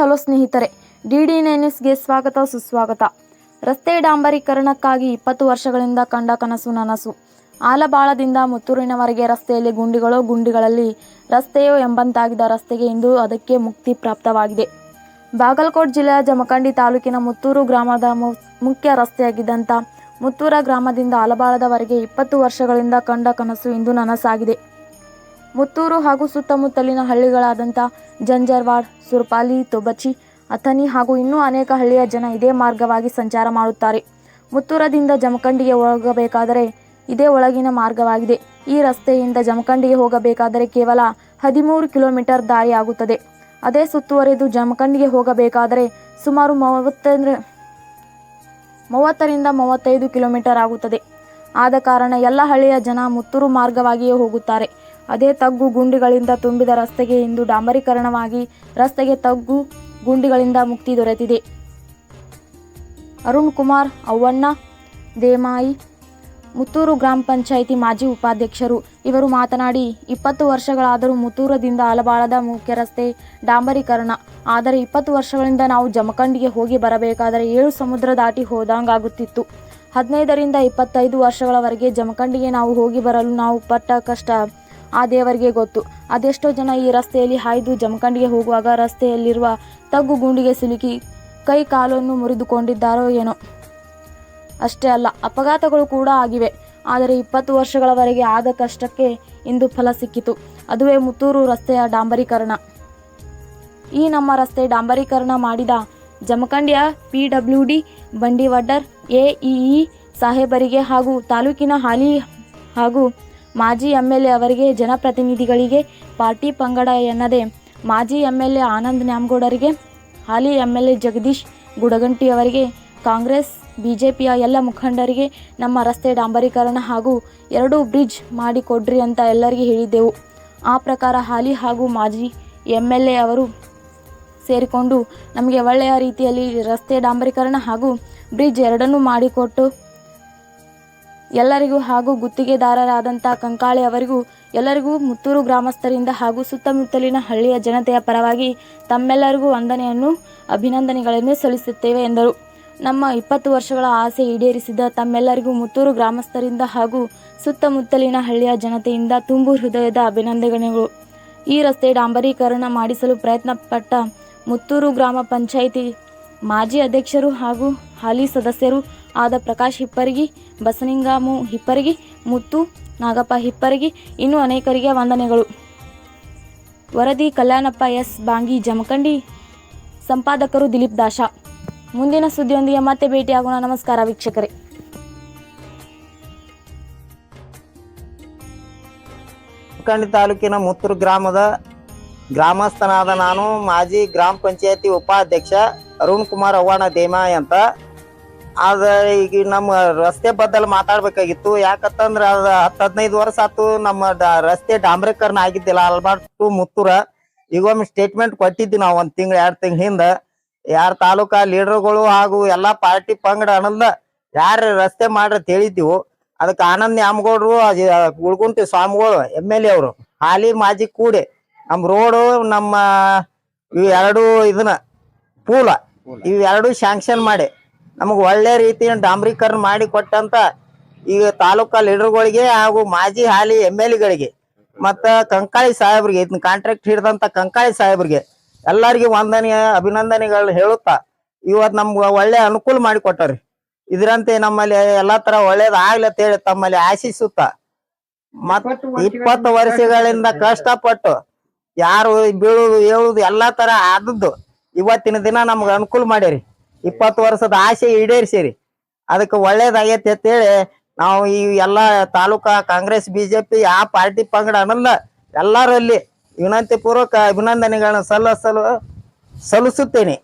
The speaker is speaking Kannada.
ಹಲೋ ಸ್ನೇಹಿತರೆ, ಡಿ ಡಿ ನ್ಯೂಸ್ಗೆ ಸ್ವಾಗತ, ಸುಸ್ವಾಗತ. ರಸ್ತೆ ಡಾಂಬರೀಕರಣಕ್ಕಾಗಿ ಇಪ್ಪತ್ತು ವರ್ಷಗಳಿಂದ ಕಂಡ ಕನಸು ನನಸು. ಆಲಬಾಳದಿಂದ ಮುತ್ತೂರಿನವರೆಗೆ ರಸ್ತೆಯಲ್ಲಿ ಗುಂಡಿಗಳು, ಗುಂಡಿಗಳಲ್ಲಿ ರಸ್ತೆಯೋ ಎಂಬಂತಾಗಿದ್ದ ರಸ್ತೆಗೆ ಇಂದು ಅದಕ್ಕೆ ಮುಕ್ತಿ ಪ್ರಾಪ್ತವಾಗಿದೆ. ಬಾಗಲಕೋಟ್ ಜಿಲ್ಲೆಯ ಜಮಖಂಡಿ ತಾಲೂಕಿನ ಮುತ್ತೂರು ಗ್ರಾಮದ ಮುಖ್ಯ ರಸ್ತೆಯಾಗಿದ್ದಂಥ ಮುತ್ತೂರ ಗ್ರಾಮದಿಂದ ಆಲಬಾಳದವರೆಗೆ ಇಪ್ಪತ್ತು ವರ್ಷಗಳಿಂದ ಕಂಡ ಕನಸು ಇಂದು ನನಸಾಗಿದೆ. ಮುತ್ತೂರು ಹಾಗೂ ಸುತ್ತಮುತ್ತಲಿನ ಹಳ್ಳಿಗಳಾದಂಥ ಜಂಜರ್ವಾಡ್, ಸುರ್ಪಾಲಿ, ತೊಬಚಿ ಅಥನಿ ಹಾಗೂ ಇನ್ನೂ ಅನೇಕ ಹಳ್ಳಿಯ ಜನ ಇದೇ ಮಾರ್ಗವಾಗಿ ಸಂಚಾರ ಮಾಡುತ್ತಾರೆ. ಮುತ್ತೂರದಿಂದ ಜಮಖಂಡಿಗೆ ಹೋಗಬೇಕಾದರೆ ಇದೇ ಒಳಗಿನ ಮಾರ್ಗವಾಗಿದೆ. ಈ ರಸ್ತೆಯಿಂದ ಜಮಖಂಡಿಗೆ ಹೋಗಬೇಕಾದರೆ ಕೇವಲ ಹದಿಮೂರು ಕಿಲೋಮೀಟರ್ ದಾರಿ ಆಗುತ್ತದೆ. ಅದೇ ಸುತ್ತುವರೆದು ಜಮಖಂಡಿಗೆ ಹೋಗಬೇಕಾದರೆ ಸುಮಾರು ಮೂವತ್ತಂದ್ರೆ ಮೂವತ್ತರಿಂದ ಮೂವತ್ತೈದು ಕಿಲೋಮೀಟರ್ ಆಗುತ್ತದೆ. ಆದ ಕಾರಣ ಎಲ್ಲ ಹಳ್ಳಿಯ ಜನ ಮುತ್ತೂರು ಮಾರ್ಗವಾಗಿಯೇ ಹೋಗುತ್ತಾರೆ. ಅದೇ ತಗ್ಗು ಗುಂಡಿಗಳಿಂದ ತುಂಬಿದ ರಸ್ತೆಗೆ ಇಂದು ಡಾಂಬರೀಕರಣವಾಗಿ ರಸ್ತೆಗೆ ತಗ್ಗು ಗುಂಡಿಗಳಿಂದ ಮುಕ್ತಿ ದೊರೆತಿದೆ. ಅರುಣ್ ಕುಮಾರ್, ಅವ್ವಣ್ಣ, ದೇಮಾಯಿ, ಮುತ್ತೂರು ಗ್ರಾಮ ಪಂಚಾಯಿತಿ ಮಾಜಿ ಉಪಾಧ್ಯಕ್ಷರು. ಇವರು ಮಾತನಾಡಿ, ಇಪ್ಪತ್ತು ವರ್ಷಗಳಾದರೂ ಮುತ್ತೂರದಿಂದ ಆಲಬಾಳದ ಮುಖ್ಯ ರಸ್ತೆ ಡಾಂಬರೀಕರಣ. ಆದರೆ ಇಪ್ಪತ್ತು ವರ್ಷಗಳಿಂದ ನಾವು ಜಮಖಂಡಿಗೆ ಹೋಗಿ ಬರಬೇಕಾದರೆ ಏಳು ಸಮುದ್ರ ದಾಟಿ ಹೋದಂಗಾಗುತ್ತಿತ್ತು. ಹದಿನೈದರಿಂದ ಇಪ್ಪತ್ತೈದು ವರ್ಷಗಳವರೆಗೆ ಜಮಖಂಡಿಗೆ ನಾವು ಹೋಗಿ ಬರಲು ನಾವು ಪಟ್ಟ ಕಷ್ಟ. ಆ ದೇವರಿಗೆ ಗೊತ್ತು. ಅದೆಷ್ಟೋ ಜನ ಈ ರಸ್ತೆಯಲ್ಲಿ ಹಾಯ್ದು ಜಮಖಂಡಿಗೆ ಹೋಗುವಾಗ ರಸ್ತೆಯಲ್ಲಿರುವ ತಗ್ಗು ಗುಂಡಿಗೆ ಸಿಲುಕಿ ಕೈ ಕಾಲನ್ನು ಮುರಿದುಕೊಂಡಿದ್ದಾರೋ ಏನೋ. ಅಷ್ಟೇ ಅಲ್ಲ, ಅಪಘಾತಗಳು ಕೂಡ ಆಗಿವೆ. ಆದರೆ ಇಪ್ಪತ್ತು ವರ್ಷಗಳವರೆಗೆ ಆದ ಕಷ್ಟಕ್ಕೆ ಇಂದು ಫಲ ಸಿಕ್ಕಿತು. ಅದುವೇ ಮುತ್ತೂರು ರಸ್ತೆಯ ಡಾಂಬರೀಕರಣ. ಈ ನಮ್ಮ ರಸ್ತೆ ಡಾಂಬರೀಕರಣ ಮಾಡಿದ ಜಮಖಂಡಿಯ P W D Bandivaddar AEE ಸಾಹೇಬರಿಗೆ ಹಾಗೂ ತಾಲೂಕಿನ ಹಾಲಿ ಹಾಗೂ ಮಾಜಿ ಎಂ ಎಲ್ ಎ ಅವರಿಗೆ, ಜನಪ್ರತಿನಿಧಿಗಳಿಗೆ ಪಾರ್ಟಿ ಪಂಗಡ ಎನ್ನದೆ, ಮಾಜಿ ಎಂ ಎಲ್ ಎ ಆನಂದ್ ನ್ಯಾಮಗೌಡರಿಗೆ, ಹಾಲಿ M L A Jagadish Gudaganti ಅವರಿಗೆ, ಕಾಂಗ್ರೆಸ್ ಪಿಯ ಎಲ್ಲ ಮುಖಂಡರಿಗೆ ನಮ್ಮ ರಸ್ತೆ ಡಾಂಬರೀಕರಣ ಹಾಗೂ ಎರಡು ಬ್ರಿಡ್ಜ್ ಮಾಡಿಕೊಡ್ರಿ ಅಂತ ಎಲ್ಲರಿಗೆ ಹೇಳಿದ್ದೆವು. ಆ ಪ್ರಕಾರ ಹಾಲಿ ಹಾಗೂ ಮಾಜಿ ಎಂ ಎಲ್ ಎ ಅವರು ಸೇರಿಕೊಂಡು ನಮಗೆ ಒಳ್ಳೆಯ ರೀತಿಯಲ್ಲಿ ರಸ್ತೆ ಡಾಂಬರೀಕರಣ ಹಾಗೂ ಬ್ರಿಡ್ಜ್ ಎರಡನ್ನೂ ಮಾಡಿಕೊಟ್ಟು ಎಲ್ಲರಿಗೂ ಹಾಗೂ ಗುತ್ತಿಗೆದಾರರಾದಂಥ ಕಂಕಾಳೆ ಅವರಿಗೂ, ಎಲ್ಲರಿಗೂ ಮುತ್ತೂರು ಗ್ರಾಮಸ್ಥರಿಂದ ಹಾಗೂ ಸುತ್ತಮುತ್ತಲಿನ ಹಳ್ಳಿಯ ಜನತೆಯ ಪರವಾಗಿ ತಮ್ಮೆಲ್ಲರಿಗೂ ವಂದನೆಯನ್ನು, ಅಭಿನಂದನೆಗಳನ್ನು ಸಲ್ಲಿಸುತ್ತೇವೆ ಎಂದರು. ನಮ್ಮ ಇಪ್ಪತ್ತು ವರ್ಷಗಳ ಆಸೆ ಈಡೇರಿಸಿದ ತಮ್ಮೆಲ್ಲರಿಗೂ ಮುತ್ತೂರು ಗ್ರಾಮಸ್ಥರಿಂದ ಹಾಗೂ ಸುತ್ತಮುತ್ತಲಿನ ಹಳ್ಳಿಯ ಜನತೆಯಿಂದ ತುಂಬು ಹೃದಯದ ಅಭಿನಂದನೆಗಳು. ಈ ರಸ್ತೆ ಡಾಂಬರೀಕರಣ ಮಾಡಿಸಲು ಪ್ರಯತ್ನಪಟ್ಟ ಮುತ್ತೂರು ಗ್ರಾಮ ಪಂಚಾಯಿತಿ ಮಾಜಿ ಅಧ್ಯಕ್ಷರು ಹಾಗೂ ಹಾಲಿ ಸದಸ್ಯರು ಆದ ಪ್ರಕಾಶ್ ಹಿಪ್ಪರಿಗಿ, ಬಸನಿಂಗಾಮು ಹಿಪ್ಪರಿಗಿ, ಮುತ್ತು ನಾಗಪ್ಪ ಹಿಪ್ಪರಗಿ, ಇನ್ನೂ ಅನೇಕರಿಗೆ ವಂದನೆಗಳು. ವರದಿ ಕಲ್ಯಾಣಪ್ಪ ಎಸ್. ಬಾಂಗಿ ಜಮಖಂಡಿ, ಸಂಪಾದಕರು ದಿಲೀಪ್ ದಾಸ ಮುಂದಿನ ಸುದ್ದಿಯೊಂದಿಗೆ ಮತ್ತೆ ಭೇಟಿಯಾಗೋಣ. ನಮಸ್ಕಾರ ವೀಕ್ಷಕರೇ. ಜಮಖಂಡಿ ತಾಲೂಕಿನ ಮುತ್ತೂರು ಗ್ರಾಮದ ಗ್ರಾಮಸ್ಥನಾದ ನಾನು. ಮಾಜಿ ಗ್ರಾಮ ಪಂಚಾಯತಿ ಉಪಾಧ್ಯಕ್ಷ ಅರುಣ್ ಕುಮಾರ್ ಅವ್ವಾಣ ದೇಮಾಯ್ ಅಂತ. ಆದ್ರೆ ಈಗ ನಮ್ಮ ರಸ್ತೆ ಬದ್ದಲ್ಲಿ ಮಾತಾಡ್ಬೇಕಾಗಿತ್ತು. ಯಾಕಂತಂದ್ರ ಅದ ಹತ್ತು ಹದಿನೈದು ವರ್ಷ ಆತು ನಮ್ಮ ರಸ್ತೆ ಡಾಂಬ್ರೇಕರ್ನ ಆಗಿದ್ದಿಲ್ಲ ಅಲ್ಬಾಟ್ ಟು ಮುತ್ತೂರ. ಈಗ ಒಮ್ಮೆ ಸ್ಟೇಟ್ಮೆಂಟ್ ಕೊಟ್ಟಿದ್ವಿ ನಾವು ಒಂದ್ ತಿಂಗಳ ಎರಡ್ ತಿಂಗಳ ಹಿಂದ. ಯಾರ ತಾಲೂಕಾ ಲೀಡರ್ಗಳು ಹಾಗೂ ಎಲ್ಲಾ ಪಾರ್ಟಿ ಪಂಗಡ ಅನ್ನದ ಯಾರ ರಸ್ತೆ ಮಾಡ್ರಿ ಹೇಳಿದ್ದೀವು ಅದಕ್ಕೆ ಆನಂದ್ ನ್ಯಾಮಗೌಡ್ರು ಗುಳ್ಗುಂಟಿ ಸ್ವಾಮಿಗಳು ಎಂ ಎಲ್ ಎ ಅವರು ಹಾಲಿ ಮಾಜಿ ಕೂಡಿ ನಮ್ ರೋಡು ನಮ್ಮ ಇವ್ ಎರಡು ಇದನ್ನ ಪೂಲ. ಇವ್ ಎರಡು ಶಾಂಕ್ಷನ್ ಮಾಡಿ. ನಮಗ್ ಒಳ್ಳೆ ರೀತಿಯ ಡಾಂಬರೀಕರಣ ಮಾಡಿ ಕೊಟ್ಟಂತ ಈಗ ತಾಲೂಕಾ ಲೀಡರ್ಗಳಿಗೆ ಹಾಗೂ ಮಾಜಿ ಹಾಲಿ ಎಂ ಎಲ್ ಎಗಳಿಗೆ ಮತ್ತ ಕಂಕಾಳಿ ಸಾಹೇಬ್ರಿಗೆ ಇದನ್ನ ಕಾಂಟ್ರಾಕ್ಟ್ ಹಿಡಿದಂತ ಕಂಕಾಳಿ ಸಾಹೇಬ್ರಿಗೆ ಎಲ್ಲರಿಗೆ ವಂದನೆಯ ಅಭಿನಂದನೆಗಳು ಹೇಳುತ್ತಾ ಇವತ್ ನಮ್ಗೆ ಒಳ್ಳೆ ಅನುಕೂಲ ಮಾಡಿ ಕೊಟ್ಟಾರಿ ಇದರಂತೆ ನಮ್ಮಲ್ಲಿ ಎಲ್ಲಾ ತರ ಒಳ್ಳೇದ್ ಆಗ್ಲಿ ಅಂತ ಹೇಳಿ ತಮ್ಮಲ್ಲಿ ಆಶಿಸುತ್ತ. ಮತ್ ಇಪ್ಪತ್ತು ವರ್ಷಗಳಿಂದ ಕಷ್ಟಪಟ್ಟು ಯಾರು ಬೀಳುದು ಹೇಳುದು ಎಲ್ಲಾ ತರ ಆದದ್ದು ಇವತ್ತಿನ ದಿನ ನಮ್ಗ ಅನುಕೂಲ ಮಾಡ್ಯಾರಿ ಇಪ್ಪತ್ತು ವರ್ಷದ ಆಸೆ ಈಡೇರಿಸಿರಿ. ಅದಕ್ಕೆ ಒಳ್ಳೇದಾಗೈತಿ ಅಂತೇಳಿ ನಾವು ಈ ಎಲ್ಲಾ ತಾಲೂಕಾ ಕಾಂಗ್ರೆಸ್, ಬಿಜೆಪಿ ಯಾವ ಪಾರ್ಟಿ ಪಂಗಡ ಅನ್ನಲ್ಲ, ಎಲ್ಲರಲ್ಲಿ ವಿನಂತಿ ಪೂರ್ವಕ ಅಭಿನಂದನೆಗಳನ್ನ ಸಲ್ಲಿಸಲು ಸಲ್ಲಿಸುತ್ತೇನೆ.